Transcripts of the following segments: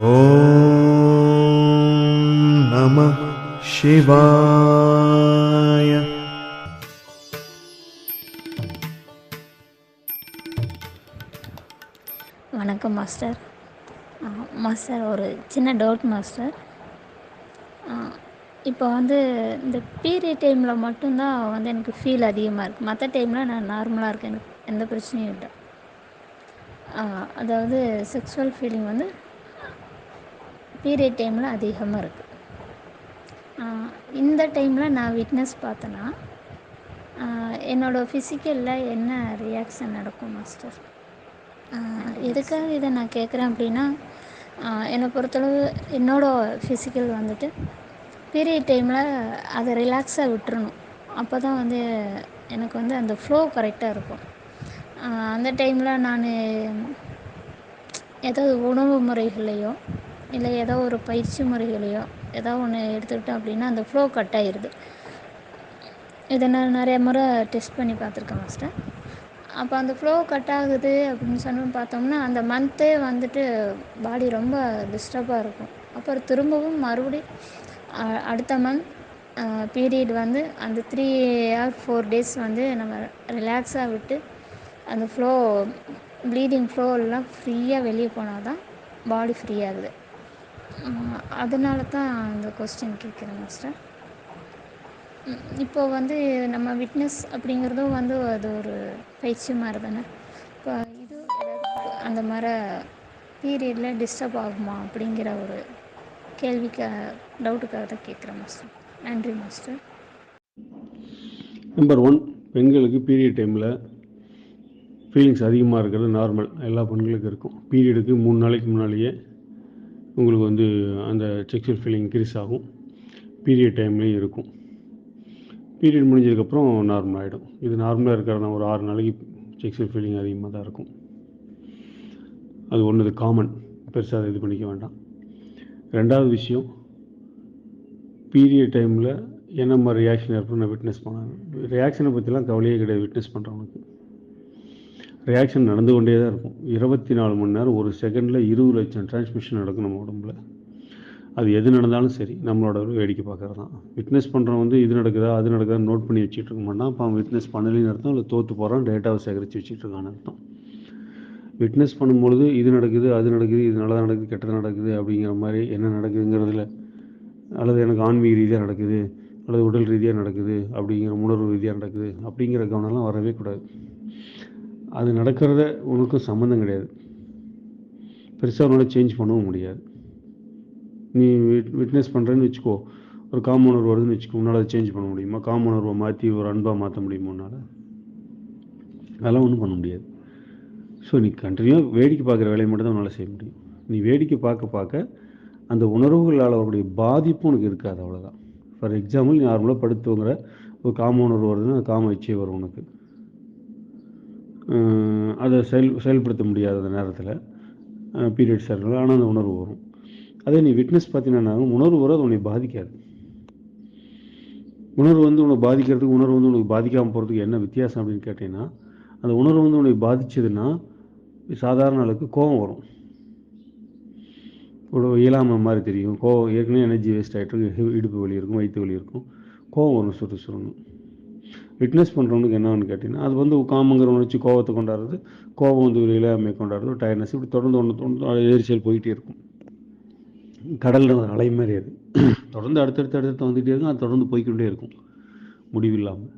ஓம் நம சிவாய. வணக்கம் மாஸ்டர். மாஸ்டர் ஒரு சின்ன டவுட் மாஸ்டர். இப்போ வந்து இந்த பீரியட் டைமில் மட்டும்தான் வந்து எனக்கு ஃபீல் அதிகமாக இருக்குது மற்ற டைமில் நான் நார்மலாக இருக்கேன். எனக்கு எந்த பிரச்சனையும் இல்லை. அதாவது செக்ஸுவல் ஃபீலிங் வந்து பீரியட் டைமில் அதிகமாக இருக்குது இந்த டைமில் நான் விட்னஸ் பார்த்தேன்னா என்னோடய என்னோட ஃபிசிக்கலில் என்ன ரியாக்ஷன் நடக்கும் மாஸ்டர் எதுக்காக இதை நான் கேட்குறேன் அப்படின்னா என்னை பொறுத்தளவு என்னோட ஃபிசிக்கல் வந்துட்டு பீரியட் டைமில் அதை ரிலாக்ஸாக விட்டுறணும். அப்போ தான் வந்து எனக்கு வந்து அந்த ஃப்ளோ கரெக்டாக இருக்கும். அந்த டைமில் நான் ஏதாவது உணவு முறைகளையோ இல்லை ஏதோ ஒரு பயிற்சி முறைகளையோ ஏதோ ஒன்று எடுத்துக்கிட்டோம் அப்படின்னா அந்த ஃப்ளோ கட் ஆயிடுது இதை நான் நிறைய முறை டெஸ்ட் பண்ணி பார்த்துருக்கேன் மாஸ்டர் அப்போ அந்த ஃப்ளோ கட் ஆகுது அப்படின்னு சொன்னோம் பார்த்தோம்னா அந்த மந்த்தே வந்துட்டு பாடி ரொம்ப டிஸ்டர்பாக இருக்கும். அப்புறம் திரும்பவும் மறுபடியும் அ- அடுத்த மந்த் பீரியட் வந்து அந்த த்ரீ ஆர் ஃபோர் டேஸ் வந்து நம்ம ரிலாக்ஸாக விட்டு அந்த ஃப்ளோ ப்ளீடிங் ஃப்ளோ எல்லாம் ஃப்ரீயாக வெளியே போனால் தான் பாடி ஃப்ரீ ஆகுது. அதனால தான் இந்த கொஸ்டின் கேட்குறேன் மாஸ்டர் இப்போ வந்து நம்ம விட்னஸ் அப்படிங்கிறதும் வந்து அது ஒரு பயிற்சி மாதிரி தானே? இப்போ இது அந்த மாதிரி பீரியடில் டிஸ்டர்ப் ஆகுமா அப்படிங்கிற ஒரு கேள்விக்கு டவுட்டுக்காக தான் கேட்குறேன் மாஸ்டர் நன்றி மாஸ்டர் நம்பர் ஒன் பெண்களுக்கு பீரியட் டைமில் ஃபீலிங்ஸ் அதிகமாக இருக்கிறது நார்மல் எல்லா பெண்களுக்கும் இருக்கும். பீரியடுக்கு மூணு நாளைக்கு முன்னாலேயே உங்களுக்கு வந்து அந்த செக்ஷுவல் ஃபீலிங் இன்க்ரீஸ் ஆகும். பீரியட் டைம்லேயும் இருக்கும். பீரியட் முடிஞ்சதுக்கப்புறம் நார்மல் ஆகிடும் இது நார்மலாக இருக்கிறனா ஒரு ஆறு நாளைக்கு செக்ஷுவல் ஃபீலிங் அதிகமாக தான் இருக்கும். அது ஒன்று காமன் பெருசாக அதை இது பண்ணிக்க வேண்டாம். ரெண்டாவது விஷயம் பீரியட் டைமில் என்ன மாதிரி ரியாக்ஷன் ஏற்படும் நான் விட்னஸ் பண்ணேன் ரியாக்ஷனை பற்றிலாம் கவலையே கிடையாது. விட்னஸ் பண்ணுறவனுக்கு ரியாக்ஷன் நடந்து கொண்டே தான் இருக்கும். இருபத்தி நாலு மணி நேரம் ஒரு செகண்டில் இருபது லட்சம் டிரான்ஸ்மிஷன் நடக்கும் நம்ம உடம்புல. அது எது நடந்தாலும் சரி நம்மளோட வேடிக்கை பார்க்கறது தான் விட்னஸ் பண்ணுறவன் வந்து இது நடக்குதா அது நடக்குதா நோட் பண்ணி வச்சுட்டு இருக்க மாட்டான். அவன் விட்னஸ் பண்ணலைன்னு அர்த்தம் இல்லை தோற்று போகிறான் டேட்டாவை சேகரித்து வச்சுட்டு இருக்கான்னு அர்த்தம். விட்னஸ் பண்ணும்பொழுது இது நடக்குது அது நடக்குது இது நல்லதாக நடக்குது கெட்டது நடக்குது அப்படிங்கிற மாதிரி என்ன நடக்குதுங்கிறதுல அல்லது எனக்கு ஆன்மீக ரீதியாக நடக்குது அல்லது உடல் ரீதியாக நடக்குது அப்படிங்கிற உணர்வு ரீதியாக நடக்குது அப்படிங்கிற கவனம்லாம் வரவே கூடாது. அது நடக்கிறத உனக்கும் சம்மந்தம் கிடையாது. பெருசாக உன்னால் சேஞ்ச் பண்ணவும் முடியாது. நீ விட்னஸ் பண்ணுறேன்னு வச்சுக்கோ. ஒரு காம உணர்வு வருதுன்னு வச்சுக்கோ. உன்னால் அதை சேஞ்ச் பண்ண முடியுமா? காம உணர்வை மாற்றி ஒரு அன்பாக மாற்ற முடியுமா உன்னால்? அதெல்லாம் ஒன்றும் பண்ண முடியாது. ஸோ நீ கண்டினியூவாக வேடிக்கை பார்க்குற வேலையை மட்டும் தான் உன்னால் செய்ய முடியும். நீ வேடிக்கை பார்க்க பார்க்க அந்த உணர்வுகளால் அவருடைய பாதிப்பும் உனக்கு இருக்காது அவ்வளோதான் ஃபார் எக்ஸாம்பிள் நீ நார்மலாக படுத்துவங்கிற ஒரு காம உணர்வு வருதுன்னா காம இச்சை வரும் உனக்கு. அதை செயல் செயல்படுத்த முடியாத நேரத்தில் பீரியட்ஸ் இருக்கல ஆனால் அந்த உணர்வு வரும். அதே நீ விட்னஸ் பார்த்தீங்கன்னா உணர்வு வரும் அது உன்னை பாதிக்காது. உணர்வு வந்து உன்னை பாதிக்கிறதுக்கு உணர்வு வந்து உனக்கு பாதிக்காமல் போகிறதுக்கு என்ன வித்தியாசம் அப்படின்னு கேட்டீங்கன்னா அந்த உணர்வு வந்து உனக்கு பாதிச்சதுன்னா சாதாரண அளவுக்கு கோபம் வரும். ஒரு இயலாமை மாதிரி தெரியும். கோவம் ஏற்கனவே எனர்ஜி வேஸ்ட் ஆகிட்டு இருக்கு. இடுப்பு வலி இருக்கும் வயிற்று வலி இருக்கும். கோவம் வரும் சுறு விட்னஸ் பண்ணுறவனுக்கு என்னன்னு கேட்டிங்கன்னா அது வந்து காமங்கிற உணர்ச்சி கோவத்தை கொண்டாடுறது கோபம் வந்து ஒரு இயலாமை கொண்டாடுறது டயர்னஸ் இப்படி தொடர்ந்து ஒன்று தொடர்ந்து எரிச்சல் போயிட்டே இருக்கும். கடலில் ஒரு அலை மாதிரி அது. தொடர்ந்து அடுத்தடுத்து அடுத்தடுத்து வந்துகிட்டே இருக்கும் அது தொடர்ந்து போய்க்கொண்டே இருக்கும். முடிவில்லாமல்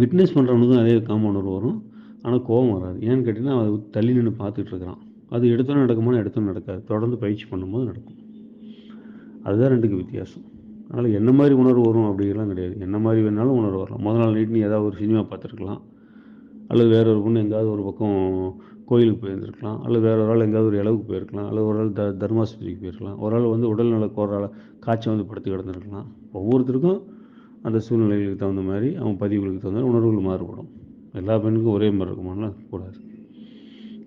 விட்னஸ் பண்ணுறவனுக்கும் அதே காம உணர்வு வரும். ஆனால் கோபம் வராது. ஏன்னு கேட்டிங்கன்னா அது தள்ளி நின்று பார்த்துட்டு இருக்கிறான். அது எடுத்தோன்னு நடக்குமானு எடுத்தோன்னு நடக்காது. தொடர்ந்து பயிற்சி பண்ணும்போது நடக்கும். அதுதான் ரெண்டுக்கு வித்தியாசம். அதனால் என்ன மாதிரி உணர்வு வரும் அப்படிங்கிறலாம் கிடையாது. என்ன மாதிரி வேணாலும் உணர்வு வரலாம். முதல் நாள் நைட் நீ ஏதாவது ஒரு சினிமா பார்த்துருக்கலாம். அல்லது வேற ஒரு பொண்ணு எங்கேயாவது ஒரு பக்கம் கோயிலுக்கு போயிருந்துருக்கலாம். அல்லது வேற ஒரு ஆள் எங்கேயாவது ஒரு இளவுக்கு போயிருக்கலாம். அல்லது ஒரு ஆள் த தர்மாஸ்பத்திரிக்கு போயிருக்கலாம். ஒரு ஆள் வந்து உடல்நல நல காய்ச்சல் வந்து படுத்து கிடந்திருக்கலாம். ஒவ்வொருத்தருக்கும் அந்த சூழ்நிலைகளுக்கு தகுந்த மாதிரி அவங்க பதிவுகளுக்கு தகுந்த மாதிரி உணர்வுகள் மாறுபடும். எல்லா பெண்ணுக்கும் ஒரே மாதிரி இருக்குமானா கூடாது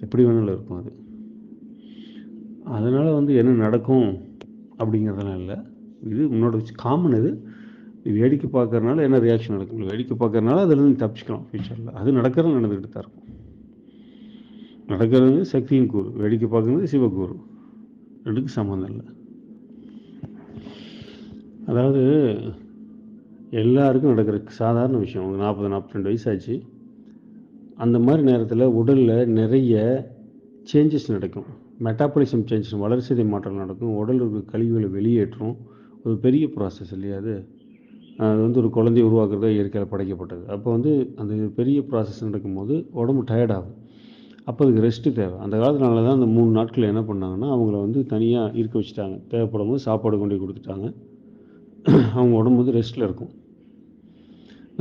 எப்படி வேணாலும் இருக்கும் அது. அதனால் வந்து என்ன நடக்கும் அப்படிங்கிறதெல்லாம் இல்லை. இது உன்னோட காமன் இது. வேடிக்கை பார்க்கறனால என்ன ரியாக்ஷன் நடக்கும்? வேடிக்கை பார்க்கறனால அதுலேருந்து தப்பிச்சுக்கலாம் ஃபியூச்சரில் அது நடக்கிறது நடந்துக்கிட்டு தான் இருக்கும். நடக்கிறது சக்தியின் கூறு. வேடிக்கை பார்க்கறது சிவகூறு ரெண்டுக்கு சம்மந்தம் இல்லை. அதாவது எல்லாருக்கும் நடக்கிற சாதாரண விஷயம். ஒரு நாற்பது நாற்பத்தி ரெண்டு வயசாச்சு. அந்த மாதிரி நேரத்தில் உடலில் நிறைய சேஞ்சஸ் நடக்கும். மெட்டாபாலிசம் சேஞ்சஸ் வளர்சிதை மாற்றம் நடக்கும். உடல் கழிவுகளை வெளியேற்றும். ஒரு பெரிய ப்ராசஸ் இல்லையா அது? அது வந்து ஒரு குழந்தைய உருவாக்குறதா இயற்கையில் படைக்கப்பட்டது. அப்போ வந்து அந்த பெரிய ப்ராசஸ் நடக்கும்போது உடம்பு டயர்ட் ஆகும் அப்போ அதுக்கு ரெஸ்ட்டு தேவை. அந்த காலத்தினால தான் அந்த மூணு நாட்கள் என்ன பண்ணாங்கன்னா அவங்கள வந்து தனியாக இருக்க வச்சுட்டாங்க. தேவைப்படும் போது சாப்பாடு கொண்டு கொடுத்துட்டாங்க. அவங்க உடம்பு வந்து ரெஸ்ட்டில் இருக்கும்.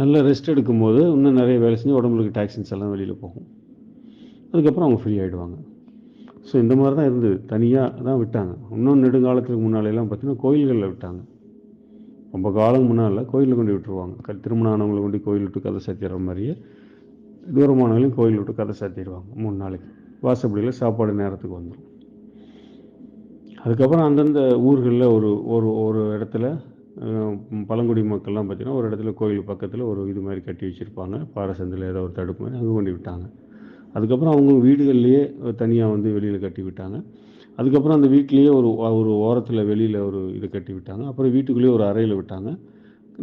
நல்ல ரெஸ்ட் எடுக்கும்போது இன்னும் நிறைய வேலை செஞ்சு உடம்புக்கு டாக்ஸின்ஸ் எல்லாம் வெளியில் போகும். அதுக்கப்புறம் அவங்க ஃப்ரீ ஆகிடுவாங்க ஸோ இந்த மாதிரி தான் இருந்தது தனியாக தான் விட்டாங்க. இன்னும் நெடுங்காலத்துக்கு முன்னாலெல்லாம் பார்த்தீங்கன்னா கோயில்களில் விட்டாங்க. ரொம்ப காலம் முன்னால் கோயிலில் கொண்டு விட்டுருவாங்க. க திருமணம் ஆனவங்களை கொண்டு கோயில் விட்டு கதை சாத்திடுற மாதிரியே தூரமானவங்களையும் கோயில் விட்டு கதை சாத்திடுவாங்க. மூணு நாளைக்கு. வாசப்படியில் சாப்பாடு நேரத்துக்கு வந்துடும் அதுக்கப்புறம் அந்தந்த ஊர்களில் ஒரு ஒரு ஒரு இடத்துல பழங்குடி மக்கள்லாம் பார்த்திங்கன்னா ஒரு இடத்துல கோயில் பக்கத்தில் ஒரு இது மாதிரி கட்டி வச்சுருப்பாங்க. பாறை சந்தில் ஏதோ ஒரு தடுப்பு மாதிரி அங்கே கொண்டு விட்டாங்க. அதுக்கப்புறம் அவங்க வீடுகள்லேயே தனியாக வந்து வெளியில் கட்டி விட்டாங்க அதுக்கப்புறம் அந்த வீட்லேயே ஒரு ஒரு ஓரத்தில் வெளியில் ஒரு இதை கட்டி விட்டாங்க அப்புறம் வீட்டுக்குள்ளேயே ஒரு அறையில் விட்டாங்க.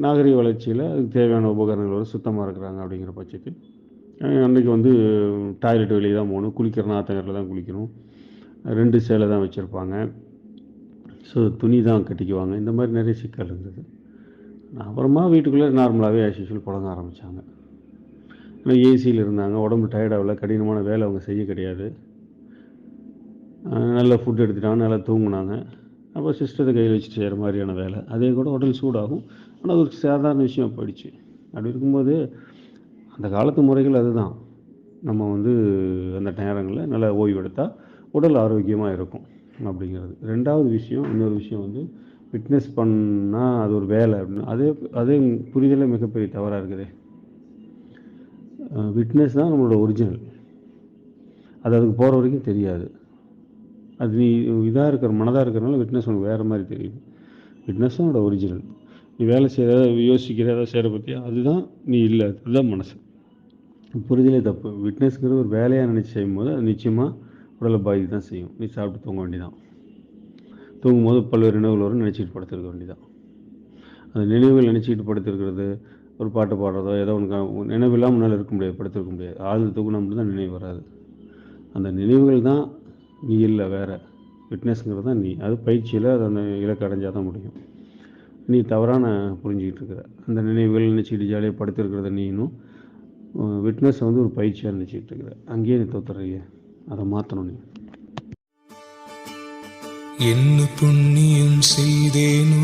நாகரிக வளர்ச்சியில் அதுக்கு தேவையான உபகரணங்களோட சுத்தமாக இருக்கிறாங்க அப்படிங்கிற பட்சத்தில். அன்றைக்கி வந்து டாய்லெட் வெளியே தான் போகணும். குளிக்கிற நாத்தங்கரில் தான் குளிக்கணும். ரெண்டு சேலை தான் வச்சுருப்பாங்க. ஸோ துணி தான் கட்டிக்குவாங்க. இந்த மாதிரி நிறைய சிக்கல் இருந்தது. அப்புறமா வீட்டுக்குள்ளே நார்மலாகவே ஆஸ் யூஷுவல் புழங்க ஆரம்பித்தாங்க ஏசியில் இருந்தாங்க. உடம்பு டயர்டாகல கடினமான வேலை அவங்க செய்ய கிடையாது. நல்ல ஃபுட் எடுத்துட்டாங்க. நல்லா தூங்குனாங்க. அப்போ சிஸ்டத்தை கையில் வச்சுட்டு செய்கிற மாதிரியான வேலை. அதே கூட உடல் சூடாகும். ஆனால் அது ஒரு சாதாரண விஷயம் போயிடுச்சு. அப்படி இருக்கும்போது அந்த காலத்து முறைகள் அதுதான். நம்ம வந்து அந்த நேரங்களில் நல்லா ஓய்வு எடுத்தால் உடல் ஆரோக்கியமாக இருக்கும் அப்படிங்கிறது. ரெண்டாவது விஷயம் இன்னொரு விஷயம் வந்து ஃபிட்னஸ் பண்ணால் அது ஒரு வேலை அப்படின்னு. அதே அதே புரிதலே மிகப்பெரிய தவறாக இருக்குதே. விட்னஸ் தான் நம்மளோட ஒரிஜினல் அது அதுக்கு போகிற வரைக்கும் தெரியாது. அது நீ இதாக இருக்கிற மனதாக இருக்கிறனால விட்னஸ் உனக்கு வேறு மாதிரி தெரியுது. விட்னஸ் தான் உன்னோட ஒரிஜினல் நீ வேலை செய்கிற யோசிக்கிற ஏதாவது செய்கிற பற்றியா அதுதான் நீ இல்லை அதுதான் மனசு. புரிதலே தப்பு. விட்னஸ்ங்கிற ஒரு வேலையாக நினச்சி செய்யும்போது அது நிச்சயமாக உடலை பாதி தான் செய்யும். நீ சாப்பிட்டு தூங்க வேண்டியதான் தூங்கும்போது பல்வேறு நினைவுகள் வரும் நினச்சிட்டு படுத்திருக்க வேண்டிதான் அந்த நினைவுகள் நினச்சிக்கிட்டு படுத்திருக்கிறது ஒரு பாட்டு பாடுறதோ ஏதோ ஒன்று நினைவில்லாமல் முன்னால் இருக்க முடியாது படுத்திருக்க முடியாது. ஆழ்ந்து தூக்கணும் மட்டும் தான் நினைவு வராது. அந்த நினைவுகள் தான் நீ இல்லை வேறு. ஃபிட்னஸ்ங்கிறது தான் நீ. அது பயிற்சியில் அது அந்த இலக்கு அடைஞ்சால் தான் முடியும். நீ தவறான புரிஞ்சிக்கிட்டு இருக்கிற அந்த நினைவுகள் நினச்சிக்கிட்டு ஜாலியாக படுத்திருக்கிறத நீனும் ஃபிட்னஸ் வந்து ஒரு பயிற்சியாக நினச்சிக்கிட்டு இருக்கிற அங்கேயே நீ தோத்துறீங்க அதை மாற்றணும் நீ. என்ன புண்ணியம் செய்தேனோ